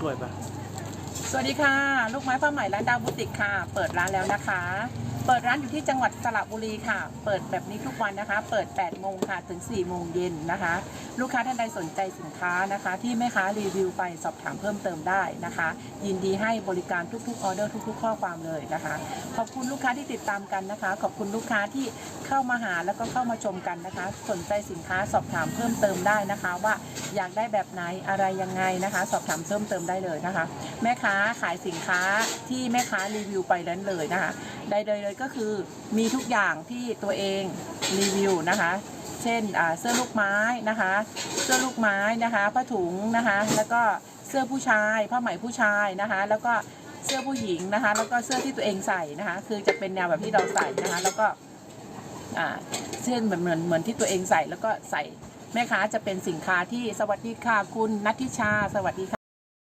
สวยปะสวัสดีค่ะ ลูกไม้ผ้าใหม่ร้านดาวบุติกค่ะ เปิดร้านแล้วนะคะ เปิดร้านอยู่ที่จังหวัดสระบุรีค่ะ เปิดแบบนี้ทุกวันนะคะ เปิด8โมงค่ะถึง4โมงเย็นนะคะ ลูกค้าท่านใดสนใจสินค้านะคะ ที่แม่ค้ารีวิวไปสอบถามเพิ่มเติมได้นะคะ ยินดีให้บริการทุกๆออเดอร์ทุก ๆ ข้อความเลยนะคะ ขอบคุณลูกค้าที่ติดตามกันนะคะ ขอบคุณลูกค้าที่เข้ามาหาแล้วก็เข้ามาชมกันนะคะ สนใจสินค้าสอบถามเพิ่มเติมได้นะคะ ว่าอยากได้แบบไหนอะไรยังไงนะคะ สอบถามเพิ่มเติมได้เลยนะคะ แม่ค้าขายสินค้าที่แม่ค้ารีวิวไปนั้นเลยนะคะใดๆเลยก็คือมีทุกอย่างที่ตัวเองรีวิวนะคะ เช่นเสื้อลูกไม้นะคะ เสื้อลูกไม้นะคะผ้าถุงนะคะ แล้วก็เสื้อผู้ชายผ้าไหมผู้ชายนะคะ แล้วก็เสื้อผู้หญิงนะคะ แล้วก็เสื้อที่ตัวเองใส่นะคะ คือจะเป็นแนวแบบที่เราใส่นะคะ แล้วก็เช่นเหมือนเหมือนเหมือนที่ตัวเองใส่แล้วก็ใส่แม่ค้าจะเป็นสินค้าที่สวัสดีค่ะคุณนัทธิชา สวัสดีค่ะ